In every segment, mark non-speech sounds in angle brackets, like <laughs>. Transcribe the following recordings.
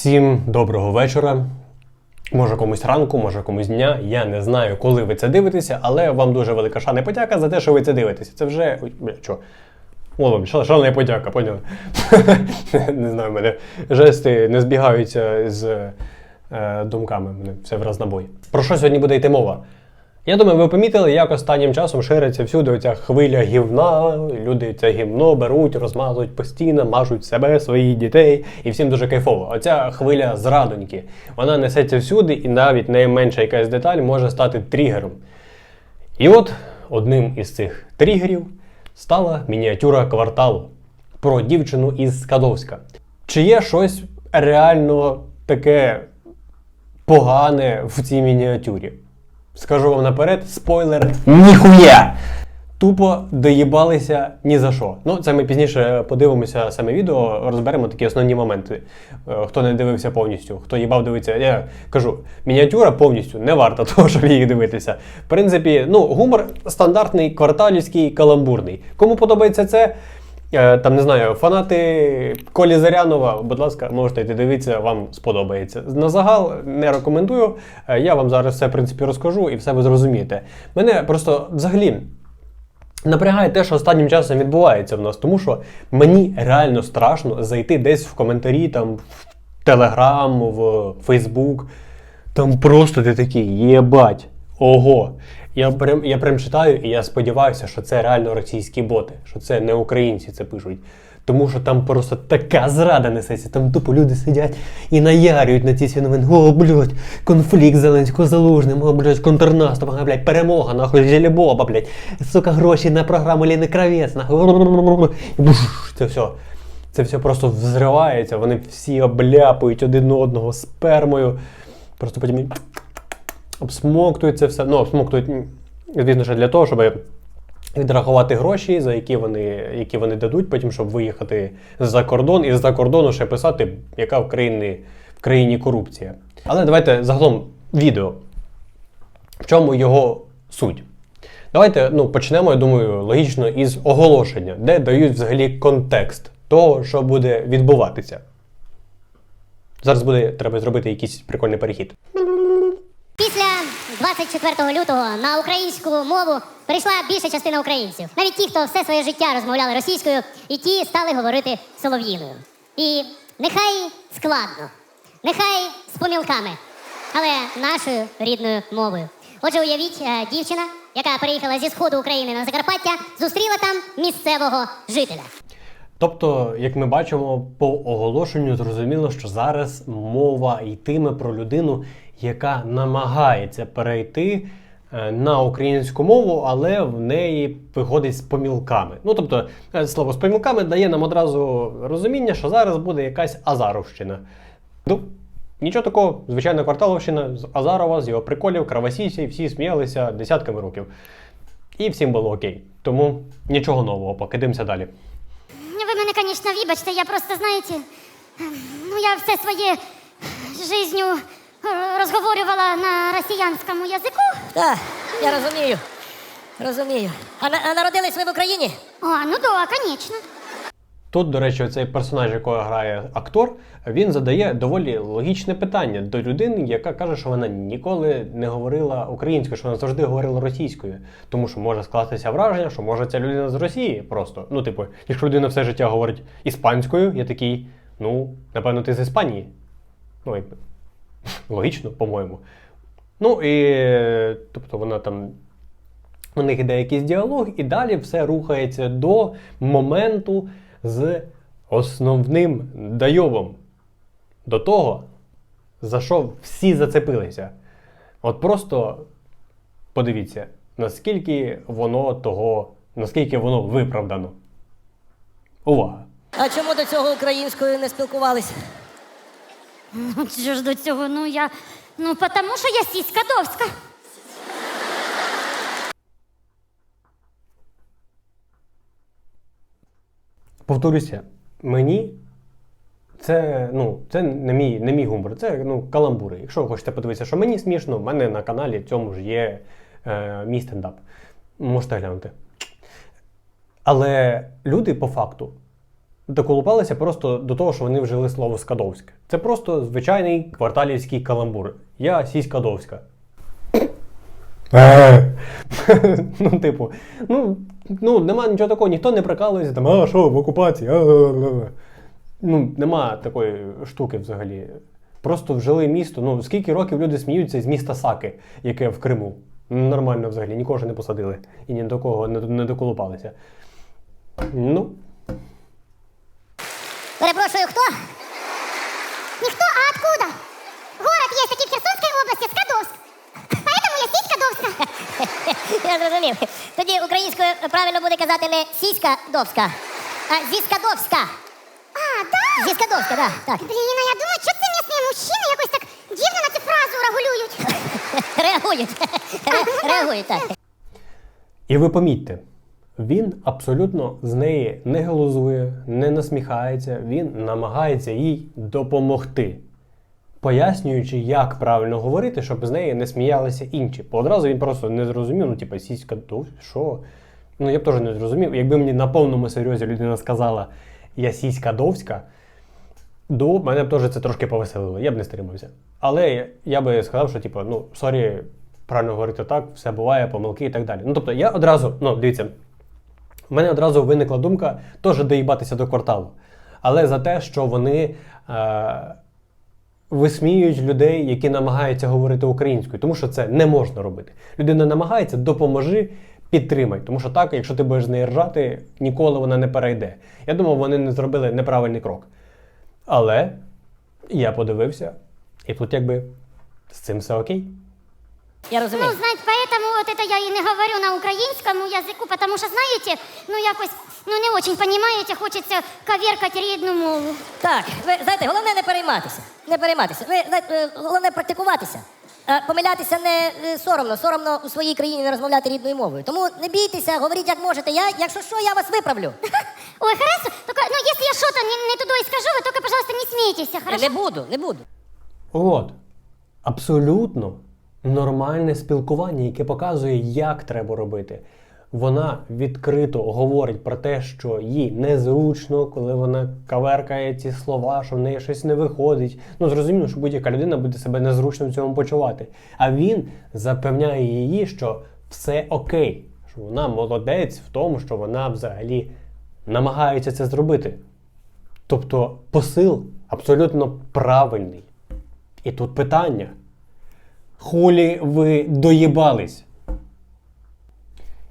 Всім доброго вечора. Може комусь ранку, може комусь дня. Я не знаю, коли ви це дивитеся, але вам дуже велика шана і подяка за те, що ви це дивитеся. Це вже. Ой, бля, що? О, вам шана подяка, поняли? <laughs> не знаю, мене жести не збігаються з е, думками. Мене все враз набої. Про що сьогодні буде йти мова? Я думаю, ви помітили, як останнім часом шириться всюди оця хвиля гівна. Люди це гівно беруть, розмазують постійно, мажуть себе, своїх дітей, і всім дуже кайфово. Оця хвиля зрадоньки. Вона несеться всюди, і навіть найменша якась деталь може стати тригером. І от одним із цих тригерів стала мініатюра кварталу про дівчину із Скадовська. Чи є щось реально таке погане в цій мініатюрі? Скажу вам наперед, спойлер, ніхуя! Тупо доїбалися ні за що. Ну, це ми пізніше подивимося саме відео, розберемо такі основні моменти. Е, Хто не дивився повністю, хто їбав дивитися. Я кажу, мініатюра повністю не варта <laughs> того, щоб її дивитися. В принципі, ну, гумор стандартний, кварталівський, каламбурний. Кому подобається це? Е, Там не знаю, фанати Колі Зарянова, будь ласка, можете йти дивитися, вам сподобається. На загал не рекомендую. Е, Я вам зараз все в принципі розкажу і все ви зрозумієте. Мене просто взагалі. Напрягає те, що останнім часом відбувається в нас, тому що мені реально страшно зайти десь в коментарі, там в Телеграм, в Фейсбук. Там просто ти такий, єбать, ого. Я прям, я прям читаю і я сподіваюся, що це реально російські боти, що це не українці це пишуть. Тому що там просто така зрада несеться, там тупо люди сидять і наярюють на ці всі новини. О, блядь, конфлікт Зеленського Залужним, о, блядь, контрнаступ, ага, блядь, перемога, нахуй, Зелебоба, блядь, сука, гроші на програму Ліни Кравець, нахуй. Це все. Це все просто взривається, вони всі обляпують один одного спермою. Просто потім обсмоктують це все. Ну, обсмоктують, звісно, для того, щоб відрахувати гроші, за які вони, які вони дадуть, потім, щоб виїхати за кордон і з-за кордону ще писати, яка в країні, в країні корупція. Але давайте загалом відео. В чому його суть? Давайте ну, почнемо, я думаю, логічно із оголошення, де дають взагалі контекст того, що буде відбуватися. Зараз буде треба зробити якийсь прикольний перехід. Після 24 лютого на українську мову перейшла більша частина українців. Навіть ті, хто все своє життя розмовляли російською, і ті стали говорити солов'їною. І нехай складно, нехай з помілками, але нашою рідною мовою. Отже, уявіть, е, дівчина, яка переїхала зі сходу України на Закарпаття, зустріла там місцевого жителя. Тобто, як ми бачимо, по оголошенню зрозуміло, що зараз мова йтиме про людину, яка намагається перейти е, на українську мову, але в неї виходить з помілками. Ну тобто, е, слово з помілками дає нам одразу розуміння, що зараз буде якась Азаровщина. Ну, нічого такого, звичайна кварталовщина з Азарова, з його приколів, кравосісі, всі сміялися десятками років. І всім було окей. Тому нічого нового, покидемося далі. Ви мене, звісно, вибачте, я просто, знаєте, ну я все своє жизнью е, розговорювала на росіянському язику. Так, я розумію. Розумію. А, на- а народились ви в Україні? А, ну да, звісно. Тут, до речі, цей персонаж, якого грає актор, він задає доволі логічне питання до людини, яка каже, що вона ніколи не говорила українською, що вона завжди говорила російською. Тому що може скластися враження, що може ця людина з Росії просто. Ну, типу, якщо людина все життя говорить іспанською, я такий, ну, напевно, ти з Іспанії. Ну, якби логічно, по-моєму. Ну і тобто вона там у них іде якийсь діалог, і далі все рухається до моменту з основним дайовом. До того, за що всі зацепилися. От просто подивіться, наскільки воно того, наскільки воно виправдано. Увага! А чому до цього українською не спілкувались? Що ж до цього, ну я. Ну, тому що я сіська довська. Повторюся, мені це, ну, це не мій, не мій гумор, це ну, каламбури. Якщо ви хочете подивитися, що мені смішно, в мене на каналі цьому ж є е, мій стендап. Можете глянути. Але люди по факту доколупалися просто до того, що вони вжили слово скадовське. Це просто звичайний кварталівський каламбур. Я сіська довська. <laughs> ну, типу, ну, ну, нема нічого такого, ніхто не прикалується, там, а що, в окупації? а-а-а». Ну, нема такої штуки взагалі. Просто вжили місто. Ну, скільки років люди сміються з міста Саки, яке в Криму. Ну, Нормально взагалі, нікого ж не посадили і ні до кого не, не доколупалися. Ну, Перепрошую, хто? Никто, а откуда? Город есть таки в Херсонской области, Скадовск. Поэтому я сиська Довска. <laughs> Я зрозумів. Тоді українською правильно буде казати не сіська довська, а зіскадовська. А, да? Зіскадовська, да, так. Блін, а я думаю, що це місні мужчини якось так дивно на цю фразу регулюють. <laughs> Реагують. Ре- Реагують, так. І ви помітьте, він абсолютно з неї не глузує, не насміхається, він намагається їй допомогти, пояснюючи, як правильно говорити, щоб з неї не сміялися інші. Бо одразу він просто не зрозумів, ну, типа, сіська, то що? Ну, я б теж не зрозумів. Якби мені на повному серйозі людина сказала, я сіська довська, до мене б теж це трошки повеселило, я б не стримався. Але я би сказав, що типу, ну, сорі, правильно говорити так, все буває, помилки і так далі. Ну, тобто, я одразу, ну, дивіться, в мене одразу виникла думка теж доїбатися до кварталу. Але за те, що вони е, висміюють людей, які намагаються говорити українською, тому що це не можна робити. Людина намагається, допоможи, підтримай. Тому що так, якщо ти будеш з нею ржати, ніколи вона не перейде. Я думав, вони не зробили неправильний крок. Але я подивився, і тут якби з цим все окей. Я розумію. Ну, знаете, поэтому вот это я и не говорю на украинском языку, потому что, знаете, ну якось, ну не очень понимаете, хочеться коверкать рідну мову. Так, ви знаєте, головне не перейматися. Не перейматися. Ви знаєте, е, головне практикуватися. Е, Помилятися не е, соромно, соромно у своїй країні не розмовляти рідною мовою. Тому не бійтеся, говоріть як можете. Я, якщо що, я вас виправлю. <laughs> Ой, хорошо, только, ну если я что-то не, не туда и скажу, вы только, пожалуйста, не смейтесь, хорошо? Не буду, не буду. От. Абсолютно нормальне спілкування, яке показує, як треба робити. Вона відкрито говорить про те, що їй незручно, коли вона каверкає ці слова, що в неї щось не виходить. Ну, зрозуміло, що будь-яка людина буде себе незручно в цьому почувати. А він запевняє її, що все окей, що вона молодець в тому, що вона взагалі намагається це зробити. Тобто посил абсолютно правильний. І тут питання. Хулі ви доїбались?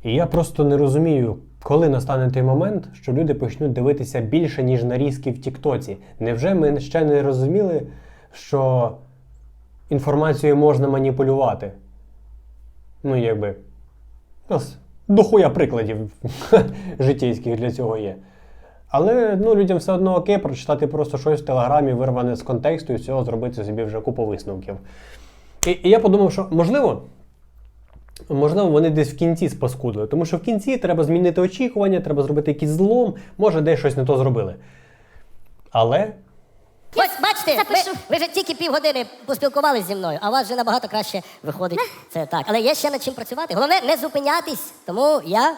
І я просто не розумію, коли настане той момент, що люди почнуть дивитися більше, ніж нарізки в Тіктоці. Невже ми ще не розуміли, що інформацією можна маніпулювати? Ну, якби. У нас дохуя прикладів <laughs> життєйських для цього є. Але ну, людям все одно окей, прочитати просто щось в телеграмі, вирване з контексту і з цього зробити собі вже купу висновків. І, і я подумав, що можливо, можливо, вони десь в кінці спаскудили, тому що в кінці треба змінити очікування, треба зробити якийсь злом, може, десь щось не то зробили. Але Ось бачите, ви, ви вже тільки півгодини поспілкувалися зі мною, а у вас вже набагато краще виходить. Це так. Але є ще над чим працювати. Головне не зупинятись. Тому я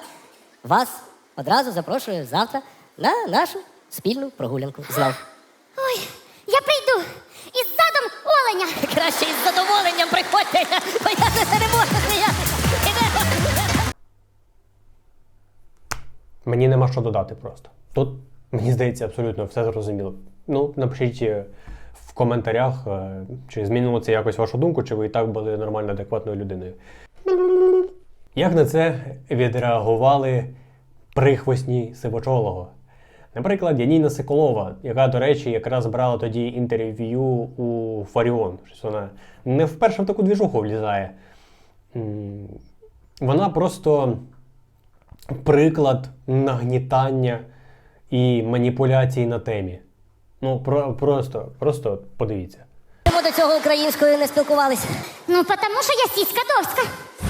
вас одразу запрошую завтра на нашу спільну прогулянку. Знов. Ой, я прийду із задом оленя. Краще із задоволенням приходьте, бо я не можу мені нема що додати просто. Тут, мені здається, абсолютно все зрозуміло. Ну, напишіть е, в коментарях, е, чи змінило це якось вашу думку, чи ви і так були нормально адекватною людиною. Як на це відреагували прихвостні сивочолого? Наприклад, Яніна Соколова, яка, до речі, якраз брала тоді інтерв'ю у Фаріон. Щось вона не вперше в таку двіжуху влізає. Вона просто приклад нагнітання і маніпуляцій на темі. Ну, про, просто, просто подивіться. До цього українською не спілкувалися? Ну, потому що я сіська довська.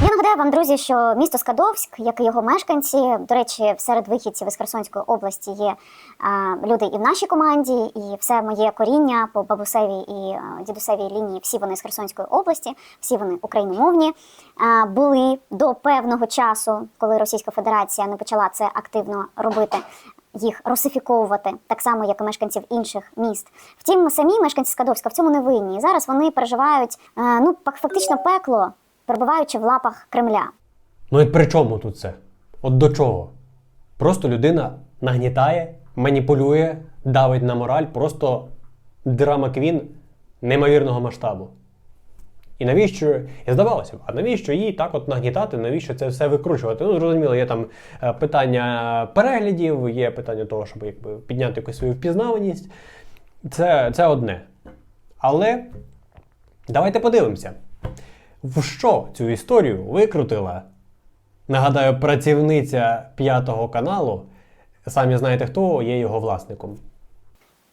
Я нагадаю вам, друзі, що місто Скадовськ, як і його мешканці, до речі, серед вихідців із Херсонської області є а, люди і в нашій команді, і все моє коріння по бабусевій і а, дідусевій лінії. Всі вони з Херсонської області, всі вони україномовні. А, були до певного часу, коли Російська Федерація не почала це активно робити. Їх русифіковувати, так само як і мешканців інших міст. Втім, самі мешканці Скадовська в цьому не винні. Зараз вони переживають е, ну фактично пекло, перебуваючи в лапах Кремля. Ну і при чому тут це? От до чого? Просто людина нагнітає, маніпулює, давить на мораль, просто драма квін неймовірного масштабу. І навіщо, і здавалося б, а навіщо їй так от нагнітати, навіщо це все викручувати? Ну, зрозуміло, є там е, питання переглядів, є питання того, щоб якби, підняти якусь свою впізнаваність. Це, це одне. Але давайте подивимося, в що цю історію викрутила Нагадаю, працівниця п'ятого каналу. Самі знаєте, хто є його власником.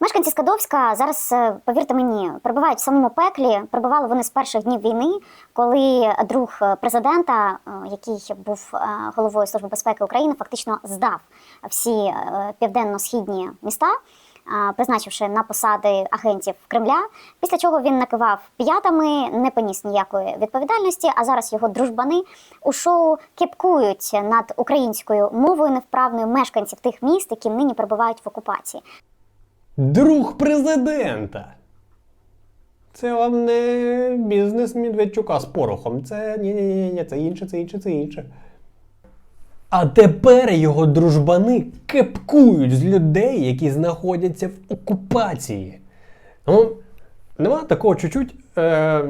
Мешканці Скадовська зараз, е, повірте мені, перебувають в самому пеклі. Перебували вони з перших днів війни, коли друг е, президента, е, який був головою Служби безпеки України, фактично здав всі південно-східні міста. Призначивши на посади агентів Кремля, після чого він накивав п'ятами, не поніс ніякої відповідальності. А зараз його дружбани у шоу кепкують над українською мовою невправною мешканців тих міст, які нині перебувають в окупації. Друг президента. Це вам не бізнес Медведчука з порохом. Це ні, ні, ні, ні, це інше, це інше, це інше. А тепер його дружбани кепкують з людей, які знаходяться в окупації. Ну, нема такого чуть-чуть. Е,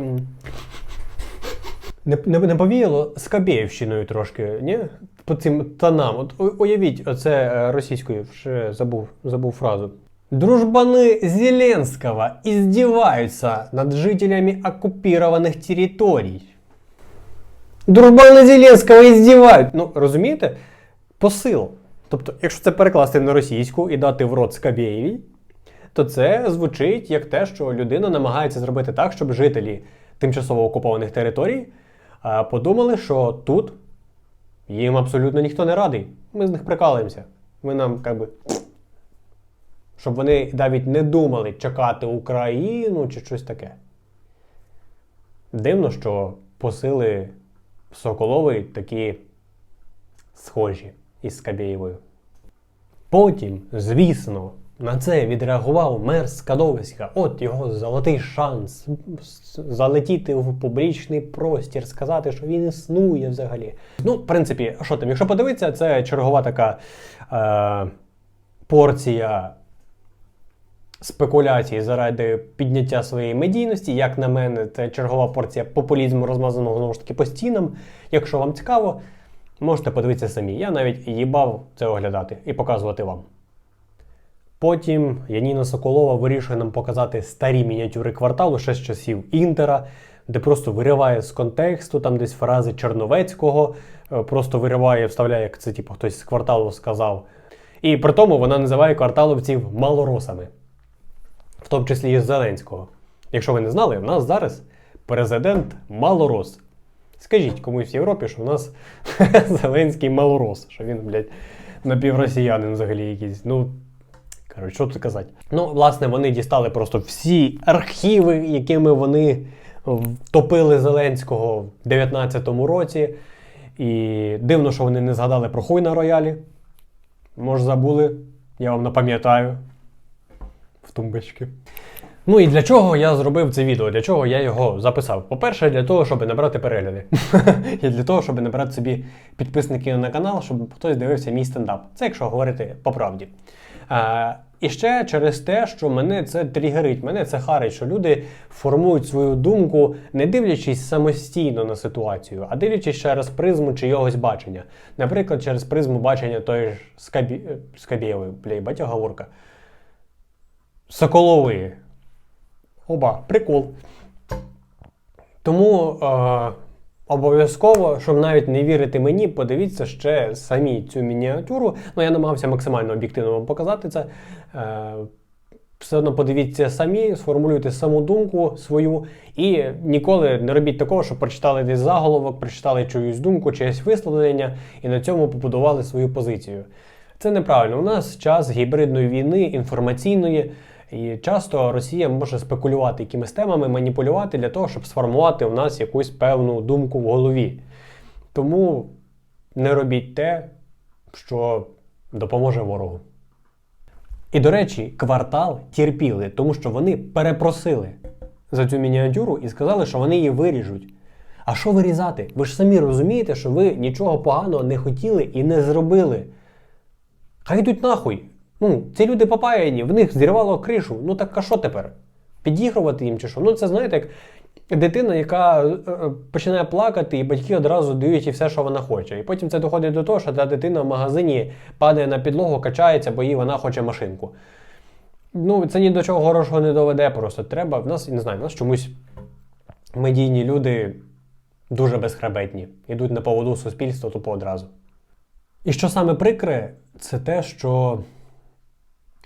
не, повіяло Скабєївщиною трошки, ні? По цим тонам. От уявіть, оце е, російською, ще забув, забув фразу. Дружбаны Зеленского издеваются над жителями оккупированных территорий. Дружбани Зеленського іздівають. Ну, розумієте? Посил. Тобто, якщо це перекласти на російську і дати в рот Скабєєвій, то це звучить як те, що людина намагається зробити так, щоб жителі тимчасово окупованих територій подумали, що тут їм абсолютно ніхто не радий. Ми з них прикалуємося. Ми нам, як би, щоб вони навіть не думали чекати Україну чи щось таке. Дивно, що посили Соколової такі схожі із Скабєєвою. Потім, звісно, на це відреагував мер Скадовська. От його золотий шанс залетіти в публічний простір, сказати, що він існує взагалі. Ну, в принципі, що там, якщо подивитися, це чергова така е, порція спекуляцій заради підняття своєї медійності. Як на мене, це чергова порція популізму, розмазаного знову ж таки по стінам. Якщо вам цікаво, можете подивитися самі. Я навіть їбав це оглядати і показувати вам. Потім Яніна Соколова вирішує нам показати старі мініатюри кварталу ще з часів Інтера, де просто вириває з контексту, там десь фрази Черновецького, е, просто вириває, вставляє, як це типу, хтось з кварталу сказав. І при тому вона називає кварталовців малоросами, в тому числі і Зеленського. Якщо ви не знали, у нас зараз президент малорос. Скажіть комусь в Європі, що в нас <laughs> Зеленський малорос, що він, блядь, напівросіянин взагалі якийсь. Ну, Коротше, що тут казати? Ну, власне, вони дістали просто всі архіви, якими вони втопили Зеленського в 19-му році. І дивно, що вони не згадали про хуй на роялі. Може, забули, я вам напам'ятаю. Тумбочки. Ну і для чого я зробив це відео? Для чого я його записав? По-перше, для того, щоб набрати перегляди. <laughs> І для того, щоб набрати собі підписників на канал, щоб хтось дивився мій стендап. Це якщо говорити по правді. А, і ще через те, що мене це тригерить, мене це харить, що люди формують свою думку, не дивлячись самостійно на ситуацію, а дивлячись через призму чийогось бачення. Наприклад, через призму бачення тої ж Скабі... е, Скабєєвої, бля, батя говорка. Соколової. Оба, прикол. Тому е, обов'язково, щоб навіть не вірити мені, подивіться ще самі цю мініатюру. Ну, я намагався максимально об'єктивно вам показати це. Е, все одно подивіться самі, сформулюйте саму думку свою і ніколи не робіть такого, що прочитали десь заголовок, прочитали чиюсь думку, чиєсь висловлення і на цьому побудували свою позицію. Це неправильно. У нас час гібридної війни, інформаційної, і часто Росія може спекулювати якимись темами, маніпулювати для того, щоб сформувати у нас якусь певну думку в голові. Тому не робіть те, що допоможе ворогу. І, до речі, квартал терпіли, тому що вони перепросили за цю мініатюру і сказали, що вони її виріжуть. А що вирізати? Ви ж самі розумієте, що ви нічого поганого не хотіли і не зробили. Хай йдуть нахуй. Ну, ці люди попаяні, в них зірвало кришу. Ну так а що тепер? Підігрувати їм чи що? Ну, це знаєте, як дитина, яка е, е, починає плакати, і батьки одразу дають їй все, що вона хоче. І потім це доходить до того, що та дитина в магазині падає на підлогу, качається, бо їй вона хоче машинку. Ну, це ні до чого хорошого не доведе. Просто треба. В нас, не знаю, в нас чомусь медійні люди дуже безхребетні. Йдуть на поводу суспільства тупо одразу. І що саме прикре, це те, що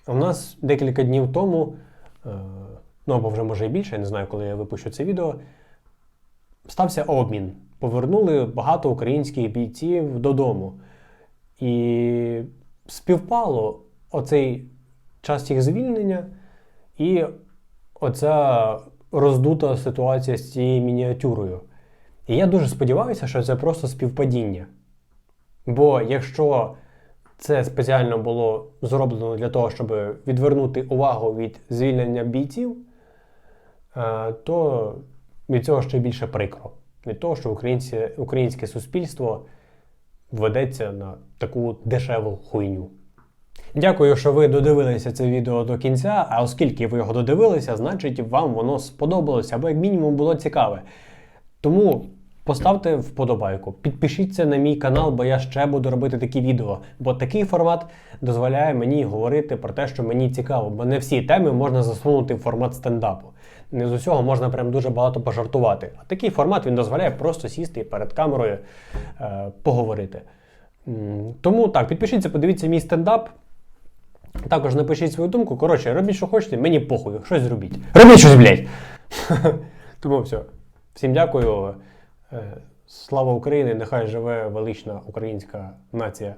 у нас декілька днів тому, е, ну або вже може і більше, я не знаю, коли я випущу це відео, стався обмін. Повернули багато українських бійців додому. І співпало оцей час їх звільнення і оця роздута ситуація з цією мініатюрою. І я дуже сподіваюся, що це просто співпадіння. Бо якщо це спеціально було зроблено для того, щоб відвернути увагу від звільнення бійців, е, то від цього ще більше прикро. Від того, що українці, українське суспільство ведеться на таку дешеву хуйню. Дякую, що ви додивилися це відео до кінця. А оскільки ви його додивилися, значить вам воно сподобалося або як мінімум було цікаве. Тому поставте вподобайку, підпишіться на мій канал, бо я ще буду робити такі відео. Бо такий формат дозволяє мені говорити про те, що мені цікаво, бо не всі теми можна засунути в формат стендапу. Не з усього можна прям дуже багато пожартувати. А такий формат він дозволяє просто сісти і перед камерою е, поговорити. Тому так, підпишіться, подивіться мій стендап. Також напишіть свою думку. Коротше, робіть, що хочете, мені похуй, щось зробіть. Робіть щось, блядь! <laughs> Тому все. Всім дякую. Е, Слава Україні! Нехай живе велична українська нація.